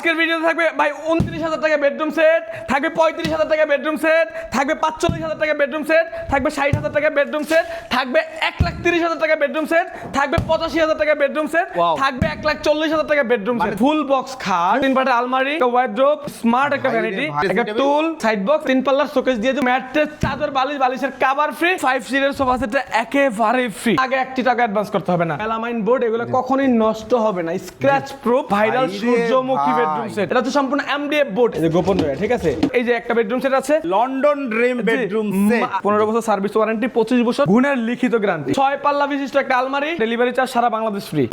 আজকের ভিডিওতে থাকবে ভাই উনত্রিশ হাজার টাকা বেডরুম সেট থাকবে পঁয়ত্রিশ হাজার টাকা বেডরুম সেট থাকবে পাঁচচল্লিশ হাজার টাকা বেডরুম সেট থাকবে ষাট হাজার টাকা বেডরুম সেট থাকবে এক লাখ তিরিশ হাজার টাকা বেডরুম সেট থাকবে পঁচাশি হাজার টাকা বেডরুম সেট থাকবে এক লাখ চল্লিশ হাজার টাকা বেডরুম সেট ফুল বক্স খাট তিন পাটের আলমারি একটা ওয়ার্ড্রোব স্মার্ট একটা ভ্যানিটি একটা টুল সাইড বক্স তিন পাল্লার শোকেস দিয়ে ম্যাট্রেস চাদর বালিশ বালিশের কাভার ফ্রি ফাইভ সিটের সোফা সেটটা একেবারে ফ্রি আগে একটি টাকা অ্যাডভান্স করতে হবে না। মেলামাইন বোর্ড এগুলো কখনোই নষ্ট হবে না। স্ক্র্যাচ প্রুফ ভাইরাল সূর্যমুখী। বেডরুম সেট এটা তো সম্পূর্ণ এমডিএফ বোর্ড এই যে গোপন রয়ে ঠিক আছে? এই যে একটা বেডরুম সেট আছে। লন্ডন ড্রিম বেডরুম সেট পনেরো বছর সার্ভিস ওয়ারেন্টি পঁচিশ বছর গুণের লিখিত গ্যারান্টি ছয় পাল্লা বিশিষ্ট একটা আলমারি ডেলিভারি চার্জ সারা বাংলাদেশ ফ্রি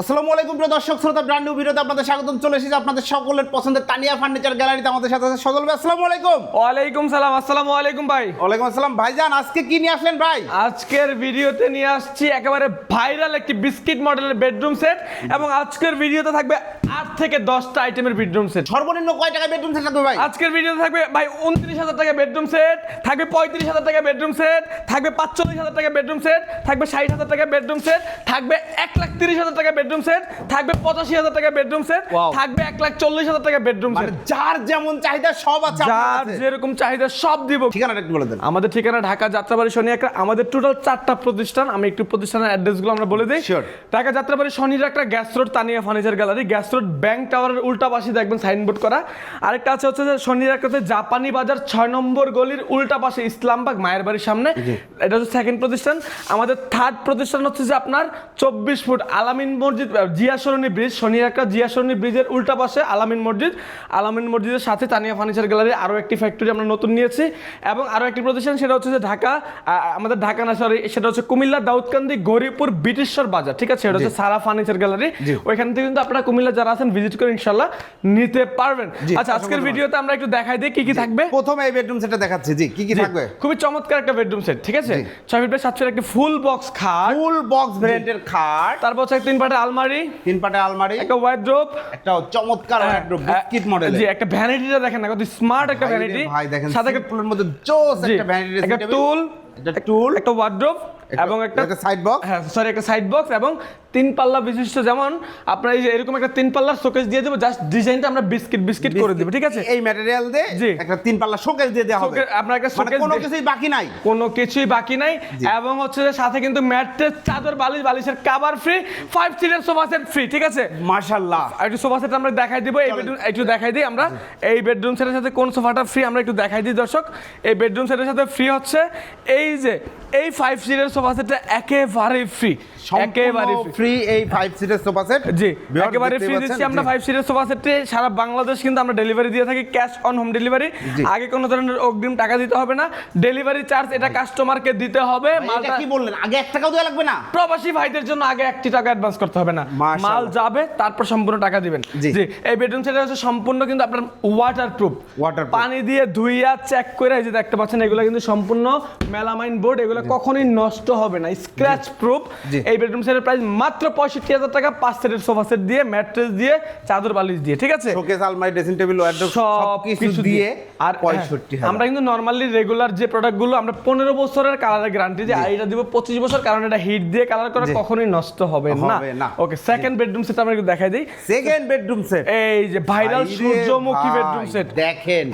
আসসালামু আলাইকুম প্রিয় দর্শক শ্রোতা ব্র্যান্ড নিউ ভিডিওতে আপনাদের স্বাগতম। চলে এসেছে আপনাদের সকলের পছন্দের তানিয়া ফার্নিচার গ্যালারিতে আমাদের সাথে আছে সজল ভাই। আসসালামু আলাইকুম। ওয়ালাইকুম সালাম আসসালামু আলাইকুম ভাই। ওয়ালাইকুম আসসালাম। ভাইজান আজকে কি নিয়ে আসলেন ভাই? আজকের ভিডিওতে নিয়ে আসছি একেবারে ভাইরাল একটি বিস্কিট মডেলের বেডরুম সেট এবং আজকের ভিডিওতে থাকবে আট থেকে দশটা আইটেমের বেডরুম সেট সর্বনিম্ন কয় টাকা বেডরুম সেট থাকবে ভাই? আজকের ভিডিওতে থাকবে ভাই উনত্রিশ হাজার টাকা বেডরুম সেট থাকবে পঁয়ত্রিশ হাজার টাকা বেডরুম সেট থাকবে পাঁচচল্লিশ হাজার টাকা বেডরুম সেট থাকবে ষাট হাজার টাকা বেডরুম সেট থাকবে এক লাখ তিরিশ হাজার টাকা বেডরুম সেট থাকবে পঁচাশি হাজার টাকা বেডরুম সেট থাকবে এক লাখ চল্লিশ হাজার টাকা বেডরুম মানে সেট যার যেমন চাহিদা সব আছে যার যেরকম চাহিদা সব দিব। ঠিকানাটা একটু বলে দেন। আমাদের ঠিকানা ঢাকা যাত্রাবাড়ি শনি একটা আমাদের টোটাল চারটা প্রতিষ্ঠান আমি একটু প্রতিষ্ঠানের অ্যাড্রেসগুলো আমরা বলে দিই। ঢাকা যাত্রাবাড়ি শনির একটা gas road Tania furniture gallery gas road bank টাওয়ারের উল্টা পাশে দেখবেন সাইনবোর্ড করা। আরেকটা আছে হচ্ছে যে শনির একটা হচ্ছে জাপানি বাজার ছয় নম্বর গলির উল্টা পাশে ইসলামবাগ মায়ের বাড়ির সামনে। এটা হচ্ছে সেকেন্ড প্রতিষ্ঠান। আমাদের থার্ড প্রতিষ্ঠান হচ্ছে যে আপনার চব্বিশ ফুট আলামিন মসজিদ আহ, জিয়া সরণি ব্রিজ শনির একটা জিয়া সরণি ব্রিজের উল্টা পাশে আলামিন মসজিদ। আলামিন মসজিদের সাথে তানিয়া ফার্নিচার গ্যালারি আরও একটি ফ্যাক্টরি আমরা নতুন নিয়েছি এবং আরও একটি প্রতিষ্ঠান সেটা হচ্ছে যে ঢাকা আমাদের ঢাকা না সরি সেটা হচ্ছে কুমিল্লা দাউদকান্দি গরিপুর ব্রিটিশর বাজার ঠিক আছে? এটা হচ্ছে সারা ফার্নিচার গ্যালারি। ওইখান থেকে কিন্তু আপনারা কুমিল্লা যারা আছেন ভিজিট করে ইনশাল্লাহ নিতে পারবেন। আচ্ছা আজকের ভিডিওতে আমরা একটু দেখাই দিই কি কি থাকবে। প্রথমে এই বেডরুম সেটটা দেখাচ্ছি। জি কি কি থাকবে? খুবই চমৎকার একটা বেডরুম সেট ঠিক আছে? ছয় ফিট বাই সাত ফিট একটি ফুল বক্স খাট। ফুল বক্স ভ্যারিয়েন্টের খাট। তারপর হচ্ছে তিন পাটের আলমারি তিন পাটে আলমারি একটা ওয়ার্ড্রোপ একটা চমৎকার বিস্কিট মডেল জি একটা ভ্যানিটিটা দেখেন না কত স্মার্ট একটা ভ্যানিটি ভাই দেখেন সাথে একটা মধ্যে জোস একটা ভ্যানিটি একটা টুল একটা টুল একটা ওয়ার্ড্রোব এবং একটা সাইড বক্স হ্যাঁ সরি একটা সাইড বক্স এবং তিন পাল্লা বিশিষ্ট যেমন আপনার এই যে এরকম একটা তিন পাল্লার শোকেস দিয়ে দেবো জাস্ট ডিজাইনটা আমরা বিস্কিট বিস্কিট করে দেবো ঠিক আছে? এই ম্যাটেরিয়াল দিয়ে জি। একটা তিন পাল্লা শোকেস দিয়ে দেওয়া হবে। আপনার একটা মানে showcase কোনো কিছুই বাকি নাই। কোনো কিছুই বাকি নাই। এবং হচ্ছে যে সাথে কিন্তু ম্যাট্রেস চাদর বালিশ বালিশের কাভার ফ্রি ফাইভ সিটের সোফা সেট ফ্রি ঠিক আছে? মাশাআল্লাহ। একটু সোফা সেট আমরা দেখাই দিব এই। বেডরুম একটু দেখাই দিই আমরা। এই বেডরুম সেটের সাথে কোন সোফাটা ফ্রি আমরা একটু দেখাই দিই দর্শক। এই বেডরুম সেটের সাথে ফ্রি হচ্ছে এই যে এই ফাইভ সিটের সোফা সেটটা একেবারে ফ্রি একেবারে ফ্রি এই ফাইভ সিটের সোফা সেট জি একেবারে ফ্রি দিচ্ছি আমরা ফাইভ সিটের সোফা সেটে সারা বাংলাদেশ কিন্তু আমরা ডেলিভারি দিয়ে থাকি ক্যাশ অন হোম ডেলিভারি আগে কোনো ধরনের অগ্রিম টাকা দিতে হবে না। ডেলিভারি চার্জ এটা কাস্টমারকে দিতে হবে। এটা মালটা কি বললেন? আগে এক টাকাও দেওয়া লাগবে না? প্রবাসী ভাইদের জন্য আগে একটি টাকা অ্যাডভান্স করতে হবে না। মাল যাবে তারপর সম্পূর্ণ টাকা দিবেন। জি। এই বেডরুম সেটা হচ্ছে সম্পূর্ণ কিন্তু আপনার ওয়াটার প্রুফ Waterproof। পানি দিয়ে ধুইয়া চেক করে এই যে দেখতে পাচ্ছেন এগুলো কিন্তু সম্পূর্ণ মেলামাইন বোর্ড এগুলো কখনোই নষ্ট হবে না। স্ক্র্যাচ প্রুফ এই বেডরুম সেটের প্রাইস মাত্র পঁয়ষট্টি হাজার টাকা পাঁচ সেটের সোফা সেট দিয়ে ম্যাট্রেস দিয়ে চাদর বালিশ দিয়ে ঠিক আছে? শোকেস আলমারি ড্রেসিং টেবিল ওয়ার্ডরোব সব কিছু দিয়ে। আর আর 65 হ্যাঁ, আমরা কিন্তু নরমালি রেগুলার যে প্রোডাক্টগুলো আমরা পনেরো বছরের কালারের গ্যারান্টি আর এটা দিব পঁচিশ বছর কারণ এটা হিট দিয়ে কালার করে। কখনোই নষ্ট হবে না। ওকে সেকেন্ড বেডরুম সেট আমরা একটু দেখাই দিই। সেকেন্ড বেডরুম সেট এই যে ভাইরাল সূর্যমুখী বেডরুম সেট দেখেন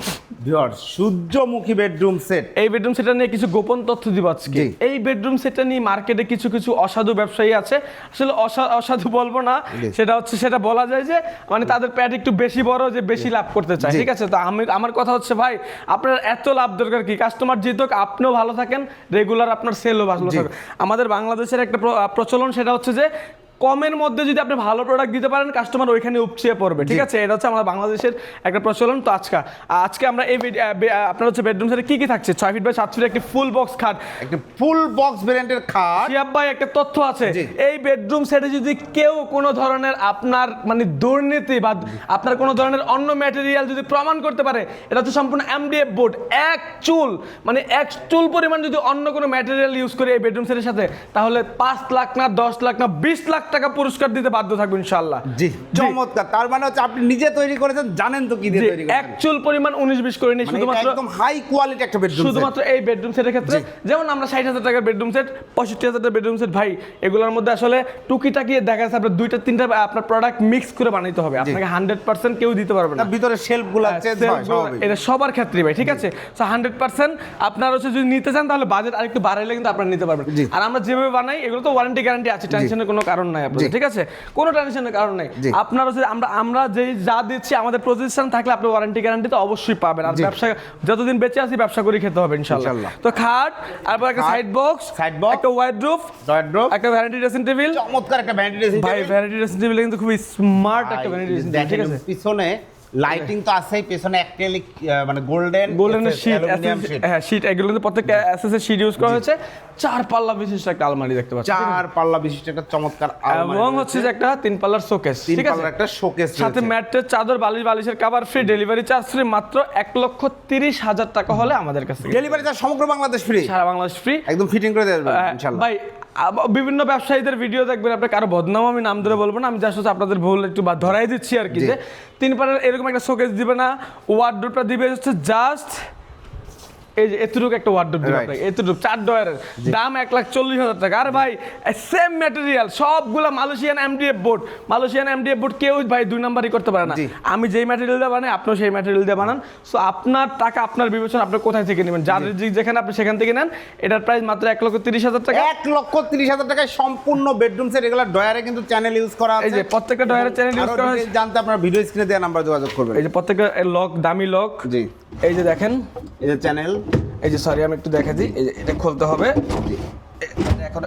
ভিউয়ার সূর্যমুখী বেডরুম সেট এই বেডরুম সেটটা নিয়ে কিছু গোপন তথ্য দিব আজকে। এই বেডরুম সেটটা নিয়ে মার্কেটে কিছু কিছু অসাধু ব্যবসায়ী আছে। আসলে অসাধু বলব না। সেটা হচ্ছে সেটা বলা যায় যে মানে তাদের প্যাট একটু বেশি বড় যে বেশি লাভ করতে চায়। ঠিক আছে? তো আমি আমার কথা হচ্ছে ভাই আপনার এত লাভ দরকার কি? কাস্টমার জিতুক আপনিও ভালো থাকেন রেগুলার আপনার সেলও ভালো। থাকে আমাদের বাংলাদেশের একটা প্রচলন সেটা হচ্ছে যে কমের মধ্যে যদি আপনি ভালো প্রোডাক্ট দিতে পারেন কাস্টমার ওইখানে উপচিয়ে পড়বে ঠিক আছে? এটা হচ্ছে আমাদের বাংলাদেশের একটা প্রচলন। তো আজকে আজকে আমরা এই আপনার হচ্ছে বেডরুম সেটে কি কি থাকছে? ছয় ফিট বাই সাত ফিট একটি ফুল বক্স খাট। একটা ফুল বক্স ভেরিয়েন্টের খাট। শিয়াব ভাই একটা তথ্য আছে। এই বেডরুম সেটে যদি কেউ কোনো ধরনের আপনার মানে দুর্নীতি বা আপনার কোনো ধরনের অন্য ম্যাটেরিয়াল যদি প্রমাণ করতে পারে এটা হচ্ছে সম্পূর্ণ এমডিএফ বোর্ড এক চুল মানে এক চুল পরিমাণ যদি অন্য কোনো ম্যাটেরিয়াল ইউজ করে এই বেডরুম সেটের সাথে তাহলে পাঁচ লাখ না দশ লাখ না বিশ লাখ টাকা পুরস্কার দিতে বাধ্য থাকব ইনশাল্লাহ জি। চমৎকার। তার মানে হচ্ছে আপনি নিজে তৈরি করেছেন জানেন তো কি দিয়ে তৈরি করেছেন। অ্যাকচুয়াল পরিমাণ উনিশ বিশ করে নিই মানে শুধুমাত্র একদম হাই কোয়ালিটি একটা বেডরুম শুধুমাত্র এই বেডরুম সেটের ক্ষেত্রে যেমন আমরা ষাট হাজার টাকার বেডরুম সেট পঁয়ষট্টি হাজার টাকার বেডরুম সেট ভাই এগুলোর মধ্যে আসলে টুকিটাকি দেখা যাচ্ছে আপনার দুইটা তিনটা আপনার প্রোডাক্ট মিক্স করে বানাইতে হবে। আপনাকে হান্ড্রেড পার্সেন্ট কেউ দিতে পারবে না। ভিতরে শেলফগুলো চেঞ্জ হয় এটা সবার ক্ষেত্রে ভাই ঠিক আছে? সো হান্ড্রেড পার্সেন্ট আপনার হচ্ছে যদি নিতে চান তাহলে বাজেট আরেকটু বাড়াইলে কিন্তু আপনারা নিতে পারবেন। আর আমরা যেভাবে বানাই এগুলো তো ওয়ারেন্টি গ্যারান্টি আছে টেনশনের কোনো কারণ নাই। আপনাদের ঠিক আছে? কোনো টেনশনের কারণ নাই। আপনার হচ্ছে আমরা আমরা যে যা দিচ্ছি আমাদের প্রতিষ্ঠান থাকলে আপনি ওয়ারেন্টি গ্যারান্টি তো অবশ্যই পাবেন। আর ব্যবসা যতদিন বেঁচে আছি ব্যবসা করে খেতে হবে ইনশাল্লাহ। তো খাট তারপর একটা সাইড বক্স সাইড বক্স একটা ওয়াইড রুফ Wardrobe, একটা ভ্যানিটি ড্রেসিং টেবিল চমৎকার একটা ভ্যানিটি ড্রেসিং ভাই ভ্যানিটি ড্রেসিং টেবিল কিন্তু খুবই স্মার্ট একটা ভ্যানিটি ড্রেসিং টেবিল ঠিক আছে? পিছনে লাইটিং তো আছেই পেছনে অ্যাক্রিলিক মানে গোল্ডেন গোল্ডেনের শীট হ্যাঁ শীট এগুলো প্রত্যেকটা এসএস শীট ইউজ করা হয়েছে। চার পাল্লা বিশিষ্ট একটা আলমারি দেখতে পাচ্ছি চার পাল্লা বিশিষ্ট একটা চমৎকার আলমারি এবং হচ্ছে যে একটা তিন পাল্লার শোকেস ঠিক আছে? পাল্লার একটা শোকেস সাথে ম্যাটের চাদর বালিশ বালিশের cover free delivery charge free মাত্র এক লক্ষ তিরিশ হাজার টাকা হলে আমাদের কাছে ডেলিভারি চার্জ সমগ্র বাংলাদেশ ফ্রি সারা বাংলাদেশ ফ্রি একদম ফিটিং করে দেবেন ইনশাআল্লাহ ভাই বিভিন্ন ব্যবসায়ীদের ভিডিও দেখবেন আপনার কারও বদনাম আমি নাম ধরে বলব না আমি জাস্ট হচ্ছে আপনাদের ভুল একটু ধরাই দিচ্ছি আর কি যে তিন পারের এরকম একটা শোকেস দিবে না ওয়ার্ডরোবটা দিবে হচ্ছে জাস্ট এই যে এতটুকু একটা ওয়ার্ডরোব দিবে আপনাকে এতটুকু চার ডয়ারের। দাম এক লাখ চল্লিশ হাজার টাকা। আর ভাই সেম ম্যাটেরিয়াল সবগুলো Malaysian M D F board Malaysian M D F board কেউ ভাই দুই নাম্বারই করতে পারে না। আমি যেই ম্যাটেরিয়াল দিয়ে বানাই আপনিও সেই ম্যাটেরিয়াল দিয়ে বানান। সো আপনার টাকা আপনার বিবেচনা আপনি কোথায় থেকে নেবেন? যার যেখানে আপনি সেখান থেকে নেন এটার প্রাইস মাত্র এক লক্ষ তিরিশ হাজার টাকা। এক লক্ষ তিরিশ হাজার টাকায় সম্পূর্ণ বেডরুম সেট এগুলো ডয়ারে কিন্তু চ্যানেল ইউজ করা এই যে প্রত্যেকটা ডয়ারের চ্যানেল ইউজ করা জানতে আপনার ভিডিও স্ক্রিনে দেওয়া নাম্বার যোগাযোগ করবেন। এই যে প্রত্যেকটা লক দামি লক জি। এই যে দেখেন। এই যে চ্যানেল এই যে সরি আমি একটু দেখা দিই। এই যে এটা খুলতে হবে। এখন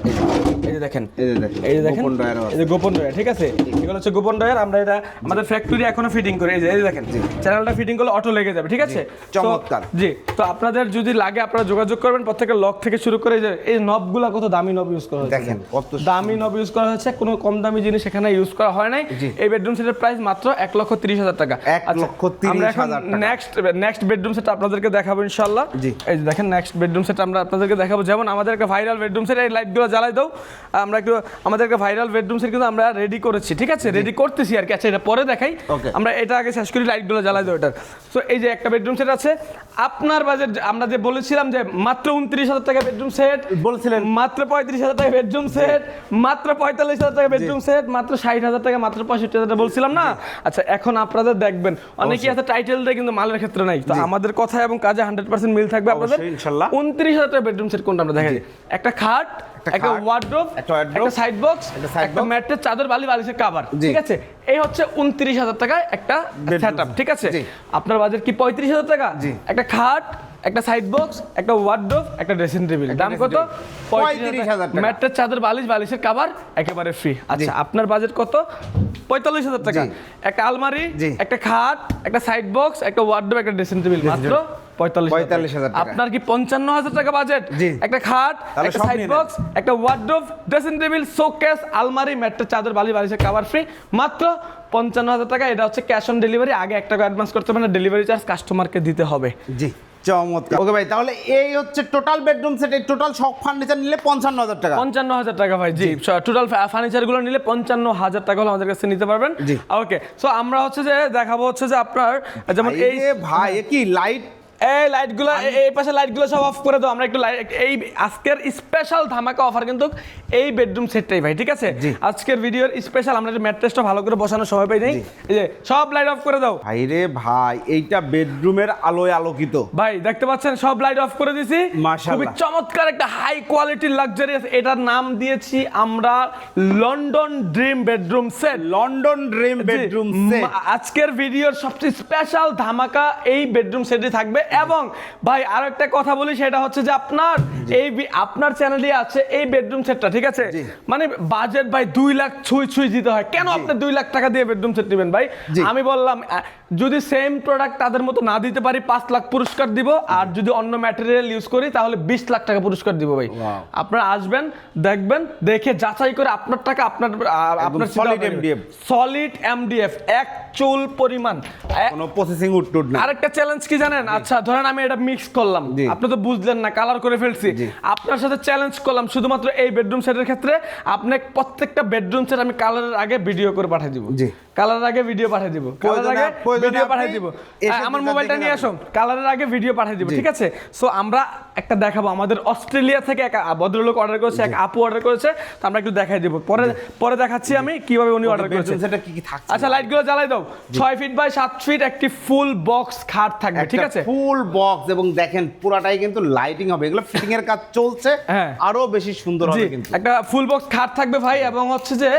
এই যে- দেখেন এই যে দেখেন এই যে গোপন ডয়ারও এই যে গোপন ডয়ার ঠিক আছে? এগুলো হচ্ছে গোপন ডয়ার আমরা এটা আমাদের ফ্যাক্টরি এখনও ফিটিং করি এই যে এই দেখেন চ্যানেলটা ফিটিং করলে অটো লেগে যাবে ঠিক আছে? চমৎকার। জি তো আপনাদের যদি লাগে আপনারা যোগাযোগ করবেন প্রত্যেকের লক থেকে শুরু করে যে এই নবগুলা কত দামি নব ইউজ করা হয়েছে? দেখেন কত দামি নব ইউজ করা হয়েছে কোনো কম দামি জিনিস এখানে ইউজ করা হয় নাই। এই বেডরুম সেটের প্রাইস মাত্র এক লক্ষ তিরিশ হাজার টাকা। এক আচ্ছা, লক্ষ তিরিশ হাজার টাকা। নেক্সট নেক্সট বেডরুম সেট আপনাদেরকে দেখাবো ইনশাল্লাহ জি। এই যে দেখেন নেক্সট বেডরুম সেট আমরা আপনাদেরকে দেখাবো। যেমন আমাদের একটা ভাইরাল বেডরুম সেট এই লাইটগুলো জ্বালাই দাও। আমরা একটু আমাদের একটা ভাইরাল বেডরুম সেট কিন্তু আমরা রেডি করেছি ঠিক আছে? রেডি করতেছি আর কি। আচ্ছা এটা পরে দেখাই. আমরা এটা আগে শেষ করি লাইটগুলো জ্বালাই দাও এটার। তো এই যে একটা বেডরুম সেট আছে আপনার বাজেট আমরা যে বলেছিলাম যে মাত্র উনত্রিশ হাজার টাকা বেডরুম সেট বলছিলেন। মাত্র পঁয়ত্রিশ হাজার টাকা বেডরুম সেট মাত্র পঁয়তাল্লিশ হাজার টাকা বেডরুম সেট মাত্র ষাট হাজার টাকা মাত্র পঁয়ষট্টি হাজার টাকা বলছিলাম না? আচ্ছা এখন আপনাদের দেখবেন। অনেকেই আছে টাইটেল দেয় কিন্তু মালের ক্ষেত্রে নাই। তো আমাদের কথা এবং কাজে হান্ড্রেড পার্সেন্ট মিল থাকবে আপনাদের। উনত্রিশ হাজার টাকা বেডরুম সেট কোনটা আমরা দেখাই? একটা খাট একটা ওয়ার্ড্রোব একটা সাইড বক্স একটা side একটা box, ম্যাটের চাদর বালি বালিশের কাভার। ঠিক আছে? এই হচ্ছে উনত্রিশ হাজার টাকায় একটা সেটআপ ঠিক আছে? আপনার বাজেট কি পঁয়ত্রিশ হাজার টাকা? একটা খাট একটা সাইড বক্স একটা ওয়ার্ড্রোব একটা ড্রেসিং টেবিল দাম কত। 35,000 টাকা। ম্যাট্রেস চাদর বালিশ বালিশের কাভার একেবারে ফ্রি আচ্ছা আপনার বাজেট কত? পঁয়তাল্লিশ হাজার টাকা। একটা আলমারি একটা খাট একটা সাইড বক্স একটা ওয়ার্ডরোব একটা ড্রেসিং টেবিল মাত্র পঁয়তাল্লিশ 45,000 টাকা। আপনার কি পঞ্চান্ন হাজার টাকা বাজেট। একটা খাট একটা সাইড বক্স একটা ওয়ার্ডরোব ড্রেসিং টেবিল শোকেস আলমারি ম্যাট্রেস চাদর বালি বালিশের কাভার ফ্রি মাত্র পঞ্চান্ন হাজার টাকা। এটা হচ্ছে ক্যাশ অন ডেলিভারি আগে এক টাকা অ্যাডভান্স করতে হবে না ডেলিভারি চার্জ কাস্টমারকে দিতে হবে। জি চমৎকার। ওকে ভাই তাহলে এই হচ্ছে টোটাল বেডরুম সেট এই টোটাল সব ফার্নিচার নিলে পঞ্চান্ন হাজার টাকা। পঞ্চান্ন হাজার টাকা ভাই জি। টোটাল ফার্নিচারগুলো নিলে পঞ্চান্ন হাজার টাকা হলে আমাদের কাছে নিতে পারবেন। জি। ওকে সো আমরা হচ্ছে যে দেখাবো হচ্ছে যে আপনার যেমন এই ভাই কি লাইট এই লাইটগুলো এই পাশে লাইটগুলো সব অফ করে দাও আমরা একটু লাইট এই আজকের স্পেশাল ধামাকা অফার কিন্তু এই বেডরুম সেটটাই ভাই ঠিক আছে? আজকের ভিডিওর স্পেশাল আমরা ম্যাট্রেসটা ভালো করে বসানোর সময় পাই নাই এই যে সব লাইট অফ করে দাও। ভাই রে ভাই এইটা বেডরুমের আলোয় আলোকিত। ভাই দেখতে পাচ্ছেন? সব লাইট অফ করে দিছি। খুবই চমৎকার একটা হাই কোয়ালিটির লাক্সারিয়াস এটার নাম দিয়েছি আমরা London dream bedroom set London dream bedroom set আজকের ভিডিওর সবচেয়ে স্পেশাল ধামাকা এই বেডরুম সেটে থাকবে। এবং ভাই আর একটা কথা বলি সেটা হচ্ছে যে আপনার এই আপনার চ্যানেলে আছে এই বেডরুম সেটটা ঠিক আছে? মানে বাজেট ভাই দুই লাখ ছুঁই ছুঁই দিতে হয়। কেন আপনি দুই লাখ টাকা দিয়ে বেডরুম সেট দিবেন ভাই? আমি বললাম যদি সেম প্রোডাক্ট তাদের মতো না দিতে পারি পাঁচ লাখ পুরস্কার দিব আর যদি অন্য ম্যাটেরিয়াল ইউজ করি তাহলে বিশ লাখ টাকা পুরস্কার দিব ভাই। আপনারা আসবেন দেখবেন দেখে যাচাই করে আপনার টাকা আপনার আপনার সলিড এমডিএফ সলিড এমডিএফ এক চুল পরিমাণ। কোনো প্রসেসিং উড টুড না আরেকটা চ্যালেঞ্জ কি জানেন? আচ্ছা আচ্ছা ধরেন আমি এটা মিক্স করলাম। আপনি তো বুঝলেন না কালার করে ফেলছি। আপনার সাথে চ্যালেঞ্জ করলাম শুধুমাত্র এই বেডরুম সেটের ক্ষেত্রে। আপনি প্রত্যেকটা বেডরুম সেট আমি কালারের আগে ভিডিও করে পাঠিয়ে দিব। জি। কালারের আগে ভিডিও পাঠিয়ে দিব। কালারের আগে ভিডিও পাঠিয়ে দিব। আমার মোবাইলটা নিয়ে। আসুন। কালারের আগে ভিডিও পাঠিয়ে দিব ঠিক আছে? সো আমরা একটা দেখাবো। আমাদের অস্ট্রেলিয়া থেকে এক ভদ্রলোক অর্ডার করেছে এক আপু অর্ডার করেছে তো আমরা একটু দেখাই দিব। পরে পরে দেখাচ্ছি আমি কীভাবে উনি অর্ডার করেছে। বেডরুম সেটটা কি কি থাকছে? আচ্ছা লাইটগুলো জ্বালাই দাও। ছয় ফিট বাই সাত ফিট একটি ফুল বক্স খাট থাকবে ঠিক আছে? ফুল বক্স এবং দেখেন পুরাটাই কিন্তু লাইটিং হবে। এগুলো ফিটিং এর কাজ চলছে হ্যাঁ। আরও বেশি সুন্দর হবে কিন্তু। একটা ফুল বক্স খাট থাকবে ভাই এবং হচ্ছে যে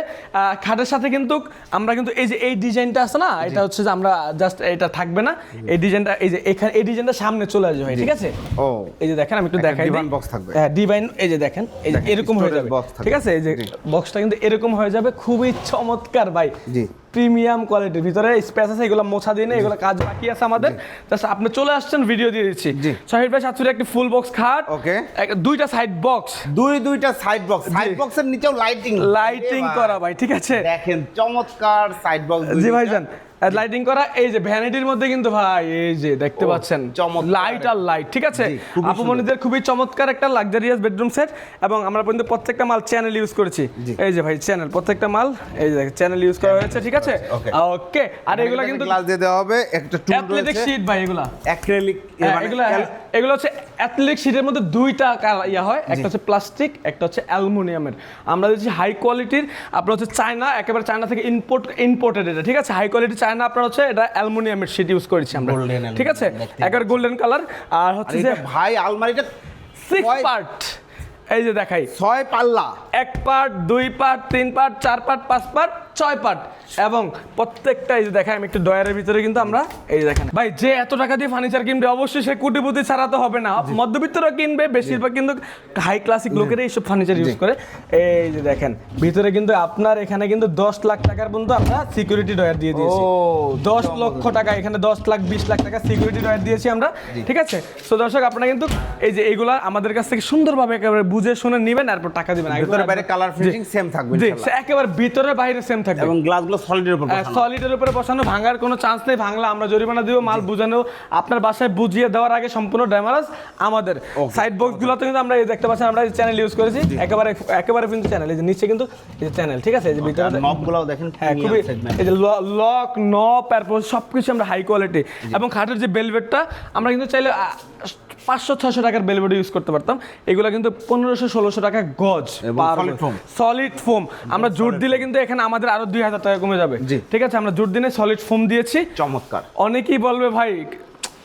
খাটের সাথে কিন্তু আমরা কিন্তু এই যে এই ডিজাইনটা আছে না এটা হচ্ছে যে আমরা জাস্ট এটা থাকবে না। এই ডিজাইনটা এই যে এখানে এই ডিজাইনটা সামনে চলে আসবে ঠিক আছে? ও। এই যে দেখেন আমি একটু দেখাই দিই। বক্স থাকবে। হ্যাঁ ডিভাইন এই যে দেখেন এই যে এরকম হয়ে যাবে। ঠিক আছে? এই যে। বক্সটা কিন্তু এরকম হয়ে যাবে খুবই চমৎকার ভাই। জি। প্রিমিয়াম কোয়ালিটির। ভিতরে স্পেস আছে এগুলো মোছা দিয়ে এগুলো কাজ বাকি আছে আমাদের। জাস্ট আপনি চলে আসছেন ভিডিও দিয়ে দিচ্ছি। শহীদ ভাই সাতচুরি একটি ফুল বক্স খাট। ওকে। একটা দুইটা সাইড বক্স দুই দুইটা সাইড বক্স সাইড বক্সের নিচেও লাইটিং লাইটিং করা ভাই। ঠিক আছে। দেখেন চমৎকার সাইড বক্স জি ভাইজান। লাইটিং করা এই যে ভ্যানিটির মধ্যে কিন্তু ভাই এই যে দেখতে পাচ্ছেন লাইট আর লাইট ঠিক আছে? আপু খুবই খুবই চমৎকার একটা লাক্সারিয়াস বেডরুম সেট এবং আমরা কিন্তু প্রত্যেকটা মাল চ্যানেল ইউজ করেছি। এই যে ভাই চ্যানেল প্রত্যেকটা মাল এই যে চ্যানেল ইউজ করা হয়েছে ঠিক আছে. ওকে আর এগুলো কিন্তু গ্লাস দিয়ে দেওয়া হবে একটা রয়েছে। শীট ভাই এগুলা। অ্যাক্রিলিক হ্যাঁ, এগুলো হ্যাঁ, এগুলো হচ্ছে অ্যাথলেটিক শীটের মধ্যে দুইটা ইয়া হয়। একটা হচ্ছে প্লাস্টিক একটা হচ্ছে অ্যালুমিনিয়ামের আমরা দিচ্ছি হাই কোয়ালিটির আপনার হচ্ছে চায়না একেবারে চায়না থেকে ইম্পোর্ট ইম্পোর্টেড এটা ঠিক আছে? হাই কোয়ালিটি চায়না আপনার হচ্ছে এটা অ্যালুমিনিয়ামের শীট ইউজ করেছি আমরা। ঠিক আছে? একেবারে গোল্ডেন কালার আর হচ্ছে যে ভাই আলমারিটা সিক্স পার্ট এই যে দেখাই। ছয় পাল্লা। এক পার্ট দুই পার্ট তিন পার্ট চার পার্ট পাঁচ পার্ট ছয় পার্ট। এবং প্রত্যেকটা এই যে দেখাই আমি একটু ডয়ারের ভিতরে কিন্তু আমরা এই দেখেন। ভাই যে এত টাকা দিয়ে ফার্নিচার কিনবে অবশ্যই সে কোটিপতি ছাড়া তো হবে না। মধ্যবিত্তরা কিনবে বেশিরভাগ কিন্তু হাই ক্লাসিক লোকেরা এইসব ফার্নিচার ইউজ করে। এই যে দেখেন ভিতরে কিন্তু আপনার এখানে কিন্তু দশ লাখ টাকার পর্যন্ত আমরা সিকিউরিটি ডয়ার দিয়ে দিয়েছি। দশ লক্ষ টাকা এখানে দশ লাখ বিশ লাখ টাকা সিকিউরিটি ডয়ার দিয়েছি আমরা ঠিক আছে? সো দর্শক আপনারা কিন্তু এই যে এইগুলা আমাদের কাছ থেকে সুন্দরভাবে একেবারে বুঝে শুনে নেবেন তারপর টাকা দিবেন। ভিতরে বাইরে কালার। ফিনিশিং সেম থাকবে একেবারে ভিতরে বাইরে সেম থাকবে। এবং গ্লাসগুলো সলিডের উপর সলিডের উপরে বসানো ভাঙার কোনো চান্স নেই। ভাঙলা আমরা জরিমানা দিব মাল বুঝানো আপনার বাসায় বুঝিয়ে দেওয়ার আগে সম্পূর্ণ ড্যামারাজ আমাদের। সাইড বক্স গুলোতে কিন্তু আমরা এই দেখতে পাচ্ছেন আমরা চ্যানেল ইউজ করেছি। একেবারে একেবারে কিন্তু চ্যানেল এই যে নিচে কিন্তু এই চ্যানেল ঠিক আছে? এই যে ভিতরে আর নবগুলোও দেখেন হ্যাঁ খুবই এই যে লক নব তারপর সবকিছু আমরা হাই কোয়ালিটি এবং খাটের যে বেলভেটটা আমরা কিন্তু চাইলে পাঁচশো ছশো টাকার বেলবেড ইউজ করতে পারতাম। এগুলো কিন্তু পনেরোশো ষোলোশো টাকা গজ। সলিড ফোম আমরা জোর দিলে কিন্তু এখানে আমাদের আরও দুই হাজার টাকা কমে যাবে। ঠিক আছে? আমরা জোর দিনে সলিড ফোম দিয়েছি। চমৎকার। অনেকেই বলবে ভাই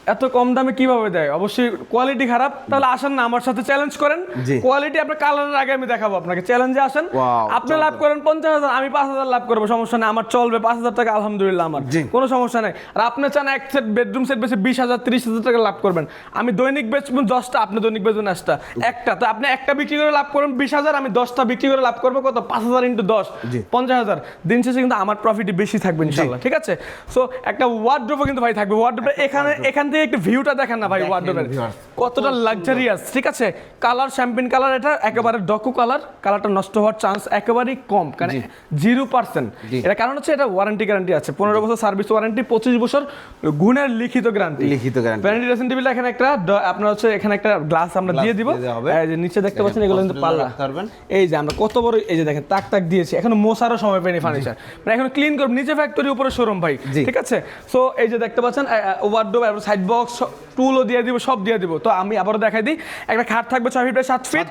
এত কম দামে কীভাবে দেয়? অবশ্যই কোয়ালিটি খারাপ তাহলে আসেন না আমার সাথে চ্যালেঞ্জ করেন। কোয়ালিটি আপনার কালারের আগে আমি দেখাবো আপনাকে। চ্যালেঞ্জে আসেন। আপনি লাভ করেন পঞ্চাশ হাজার আমি পাঁচ হাজার লাভ করব সমস্যা নেই। আমার চলবে পাঁচ হাজার টাকা আলহামদুলিল্লাহ আমার। কোনো সমস্যা নেই। আর আপনি চান এক সেট বেডরুম সেট বেশি বিশ হাজার তিরিশ হাজার টাকা লাভ করবেন। আমি দৈনিক বেচবেন দশটা আপনি দৈনিক বেচবেন একটা একটা তো আপনি একটা বিক্রি করে লাভ করবেন বিশ হাজার আমি দশটা বিক্রি করে লাভ করব কত? পাঁচ হাজার ইন্টু দশ। পঞ্চাশ হাজার। দিন শেষে কিন্তু আমার প্রফিট বেশি থাকবে ইনশাল্লাহ ঠিক আছে? সো একটা ওয়ার্ড্রোপও কিন্তু ভাই থাকবে। ওয়ার্ড্রোপে এখানে এখান থেকে একটু ভিউটা দেখেন না ভাই কতটা লাক্সারিয়াস ঠিক আছে? কালার শ্যাম্পিন কালার এটা একেবারে ডকু কালার কালারটা নষ্ট হওয়ার চান্স একেবারেই কম কারণ জিরো পার্সেন্ট এটা কারণ হচ্ছে এটা ওয়ারেন্টি গ্যারান্টি আছে। পনেরো বছর সার্ভিস ওয়ারেন্টি পঁচিশ বছর গুণের লিখিত গ্যারান্টি লিখিত guarantee। ভ্যানিটি ড্রেসিং টেবিল এখানে একটা আপনার হচ্ছে এখানে একটা গ্লাস আমরা দিয়ে দিব। নিচে দেখতে পাচ্ছেন এগুলো কিন্তু পাল্লা। এই যে আমরা কত বড় এই যে দেখেন তাক তাক দিয়েছি। এখন মোসারও সময় পাইনি ফার্নিচার মানে এখন ক্লিন করব নিচে ফ্যাক্টরি উপরে শোরুম ভাই ঠিক আছে? সো এই যে দেখতে পাচ্ছেন ওয়ার্ডরোব এবং বক্স টুলও দিয়ে দিব সব দিয়ে দিব। তো আমি আবারও দেখাই দিই। একটা খাট থাকবে ছয় ফিট বাই সাত ফিট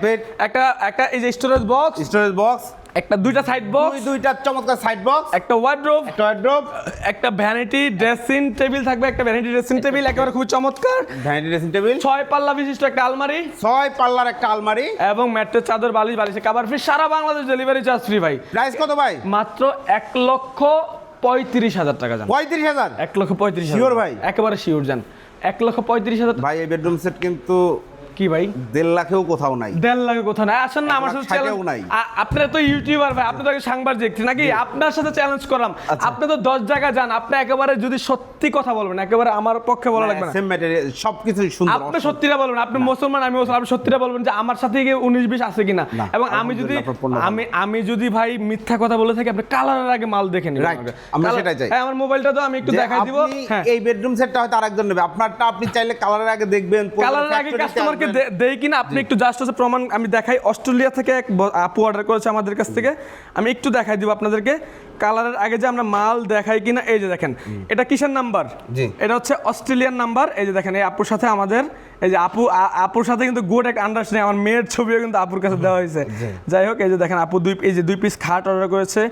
একটা একটা এই যে স্টোরেজ বক্স স্টোরেজ বক্স একটা দুইটা সাইড বক্স দুই দুইটা চমৎকার সাইড বক্স একটা ওয়ার্ডরোব একটা ওয়ার্ড্রপ একটা ভ্যানিটি ড্রেসিং টেবিল থাকবে একটা ভ্যানিটি ড্রেসিং টেবিল একেবারে খুব চমৎকার। ভ্যানিটি ড্রেসিং টেবিল ছয় পাল্লা বিশিষ্ট একটা আলমারি। ছয় পাল্লার একটা আলমারি। এবং ম্যাট্রেস চাদর বালিশ বালিশে কাবার ফ্রি সারা বাংলাদেশ ডেলিভারি চার্জ ফ্রি ভাই। প্রাইস কত ভাই? মাত্র এক লক্ষ পঁয়ত্রিশ হাজার টাকা জান। পঁয়ত্রিশ হাজার? এক লক্ষ পঁয়ত্রিশ Sure ভাই? একেবারে শিওর যান এক লক্ষ পঁয়ত্রিশ হাজার ভাই এই বেডরুম সেট কিন্তু কি ভাই? দেড় লাখেও কোথাও নাই। দেড় লাখে কোথাও নাই। আসেন না আমার সাথে চ্যালেঞ্জ নাই। আপনার তো ইউটিউবার ভাই আপনি তো আগে সাংবাদিক নাকি? আপনার সাথে চ্যালেঞ্জ করাম আচ্ছা। আপনি তো দশ জায়গায় যান আপনি একেবারে যদি সত্যি কথা বলবেন একেবারে আমার পক্ষে বলা লাগবে না। সেম ম্যাটেরিয়াল সবকিছুই সুন্দর আপনি সত্যিটা বলবেন আপনি মুসলমান আমি মুসলমান আপনি সত্যিটা বলবেন যে আমার সাথে গিয়ে উনিশ বিশ আছে কিনা? এবং আমি যদি। আমি আমি যদি ভাই মিথ্যা কথা বলে থাকি আপনি কালারের আগে মাল দেখে নিন আমরা সেটাই চাই। হ্যাঁ আমার মোবাইলটা তো আমি একটু দেখাই দিব। আপনি হ্যাঁ। এই বেডরুম সেটটা হয়তো আরেকজন নেবে। আপনারটা আপনি চাইলে কালারের আগে দেখবেন কালারের আগে factory আসবেন। দেই কিনা আপনি একটু জাস্ট আছে প্রমাণ আমি দেখাই। অস্ট্রেলিয়া থেকে এক আপু অর্ডার করেছে আমাদের কাছ থেকে। আমি একটু দেখাই দিব আপনাদেরকে। কালারের আগে যে আমরা মাল দেখাই কিনা এই যে দেখেন। এটা কিসের নাম্বার? জি। এটা হচ্ছে অস্ট্রেলিয়ান নাম্বার। এই যে দেখেন এই আপুর সাথে আমাদের এই যে আপু আপুর সাথে কিন্তু গুড এক আন্ডারস্ট্যান্ডিং আমার মেয়ের ছবিও কিন্তু আপুর কাছে দেওয়া হয়েছে। যাই হোক এই যে দেখেন আপু দুই এই যে দুই পিস খাট অর্ডার করেছে।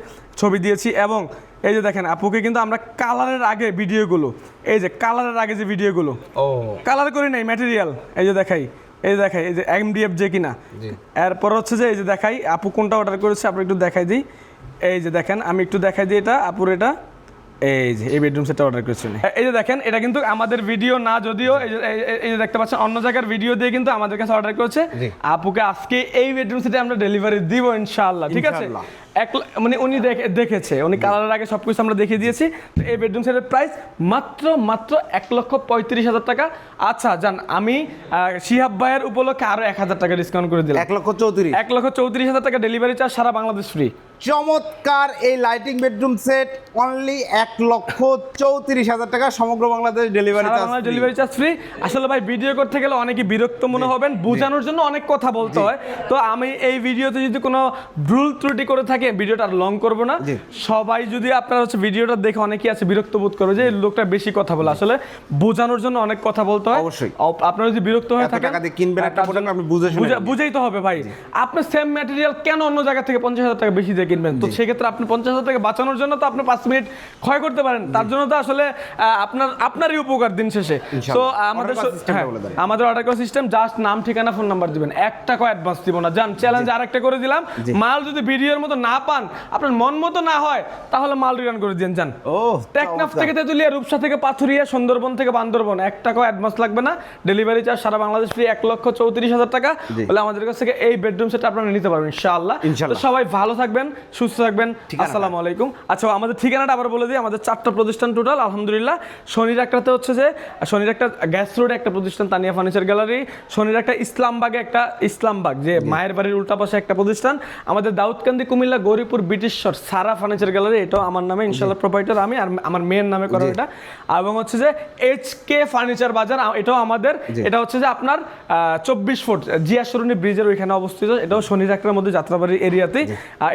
ছবি দিয়েছি এবং এই যে দেখেন আপুকে কিন্তু আমরা কালারের আগে ভিডিওগুলো এই যে কালারের আগে যে ভিডিওগুলো ও। কালার করি নাই ম্যাটেরিয়াল এই যে দেখাই এই যে দেখাই এই যে এমডিএফ যে কিনা। জি। এরপর হচ্ছে যে এই যে দেখাই আপু কোনটা অর্ডার করেছে আপনি একটু দেখাই দিই। এই যে দেখেন আমি একটু দেখাই দিই এটা আপুর এটা। এই যে এই বেডরুম সেটটা অর্ডার করেছেন এই যে দেখেন এটা কিন্তু আমাদের ভিডিও না যদিও এই যে দেখতে পাচ্ছেন অন্য জায়গার ভিডিও দিয়ে কিন্তু আমাদের কাছে অর্ডার করেছে। আপুকে আজকে এই বেডরুম সেটে আমরা ডেলিভারি দিব ইনশাআল্লাহ ঠিক আছে। এক মানে উনি দেখে- দেখেছে উনি কালারের আগে সব কিছু আমরা দেখিয়ে দিয়েছি। তো এই বেডরুম সেটের প্রাইস মাত্র মাত্র এক লক্ষ পঁয়ত্রিশ হাজার টাকা। আচ্ছা যান আমি শিহাব ভাইয়ের উপলক্ষে আরও এক হাজার টাকা ডিসকাউন্ট করে দিলাম। এক লক্ষ চৌত্রিশ। এক লক্ষ চৌত্রিশ হাজার টাকা ডেলিভারি চার্জ সারা বাংলাদেশ ফ্রি চমৎকার এই লাইটিং বেডরুম সেট অনলি এক লক্ষ চৌত্রিশ হাজার টাকা সমগ্র Bangladesh delivery Bangladesh delivery charge free আসলে ভাই ভিডিও করতে গেলে অনেকে বিরক্ত মনে হবেন বোঝানোর জন্য অনেক কথা বলতে হয়। তো আমি এই ভিডিওতে যদি কোনো ভুল ত্রুটি করে থাকি ভিডিওটা আর লং করব না। সবাই যদি আপনার হচ্ছে ভিডিওটা দেখে অনেকেই আছে বিরক্ত বোধ করবে যে লোকটা বেশি কথা বলে। আসলে বোঝানোর জন্য অনেক কথা বলতে হয়। অবশ্যই। আপনারা যদি বিরক্ত হয়ে থাকেন টাকা দিয়ে কিনবেন একটা প্রোডাক্ট আপনি বুঝে শুনে বুঝেই তো হবে ভাই। আপনি সেম ম্যাটেরিয়াল কেন অন্য জায়গা থেকে পঞ্চাশ হাজার টাকা বেশি দিয়ে কিনবেন? তো সেক্ষেত্রে আপনি পঞ্চাশ হাজার টাকা বাঁচানোর জন্য তো আপনি পাঁচ মিনিট ক্ষয় করতে পারেন। তার জন্য তো আসলে আপনার আপনারই উপকার দিন শেষে। তো আমাদের হ্যাঁ। আমাদের অর্ডার করার সিস্টেম জাস্ট নাম ঠিকানা ফোন নাম্বার দিবেন। এক টাকা অ্যাডভান্স দিব না। জান চ্যালেঞ্জ আরেকটা করে দিলাম। মাল যদি ভিডিওর মতো না পান আপনার মন মতো না হয় তাহলে মাল রিটার্ন করে দিন জান ও টেকনাফ থেকে তেতুলিয়া রূপসা থেকে পাথুরিয়া সুন্দরবন থেকে বান্দরবন। এক টাকাও অ্যাডভান্স লাগবে না। ডেলিভারি চার্জ সারা বাংলাদেশ ফ্রি এক লক্ষ চৌত্রিশ হাজার টাকা। বলে আমাদের কাছ থেকে এই বেডরুম সেট আপনারা নিতে পারবেন ইনশাআল্লাহ। ইনশাআল্লাহ। সবাই ভালো থাকবেন সুস্থ থাকবেন? আসসালামু আলাইকুম। আচ্ছা আমাদের ঠিকানাটা আবার বলে দিই আমাদের চারটা প্রতিষ্ঠান টোটাল আলহামদুলিল্লাহ। শনির একটাতে হচ্ছে যে শনির একটা গ্যাস রোড একটা প্রতিষ্ঠান তানিয়া ফার্নিচার গ্যালারি শনির একটা ইসলামবাগে একটা ইসলামবাগ যে মায়ের বাড়ির উল্টা পাশে একটা প্রতিষ্ঠান। আমাদের দাউদকান্দি কুমিল্লা গৌরীপুর ব্রিটিশর সারা ফার্নিচার গ্যালারি এটাও আমার নামে ইনশাল্লাহ প্রোপাইটার আমি আর আমার মেয়ের নামে করা এটা এবং হচ্ছে যে এইচ কে ফার্নিচার বাজার এটাও আমাদের এটা হচ্ছে যে আপনার চব্বিশ ফুট জিয়া ব্রিজের ওইখানে অবস্থিত এটাও শনি একটার মধ্যে যাত্রাবাড়ির এরিয়াতেই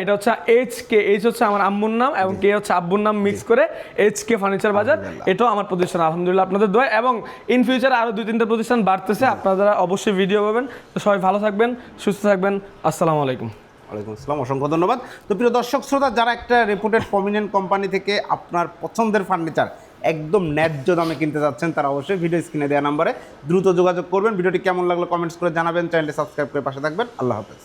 এটা হচ্ছে এইচ কে এইচ হচ্ছে আমার আম্মুর নাম এবং কে হচ্ছে আব্বুর নাম মিক্স করে এইচ কে ফার্নিচার বাজার এটাও আমার প্রতিষ্ঠান আলহামদুলিল্লাহ আপনাদের দোয়া। এবং ইন ফিউচার আরও দুই তিনটা প্রতিষ্ঠান বাড়তেছে আপনারা অবশ্যই ভিডিও পাবেন। তো সবাই ভালো থাকবেন সুস্থ থাকবেন। আসসালামু আলাইকুম। ওয়ালাইকুম আসসালাম, অসংখ্য ধন্যবাদ। তো প্রিয় দর্শক, শ্রোতা, যারা একটা রেপুটেড প্রমিনেন্ট কোম্পানি থেকে আপনার পছন্দের ফার্নিচার একদম ন্যায্য দামে কিনতে যাচ্ছেন, তারা অবশ্যই ভিডিও স্ক্রিনে দেওয়া নাম্বারে দ্রুত যোগাযোগ করবেন। ভিডিওটি কেমন লাগল কমেন্টস করে জানাবেন। চ্যানেলটি সাবস্ক্রাইব করে পাশে থাকবেন। আল্লাহ হাফেজ।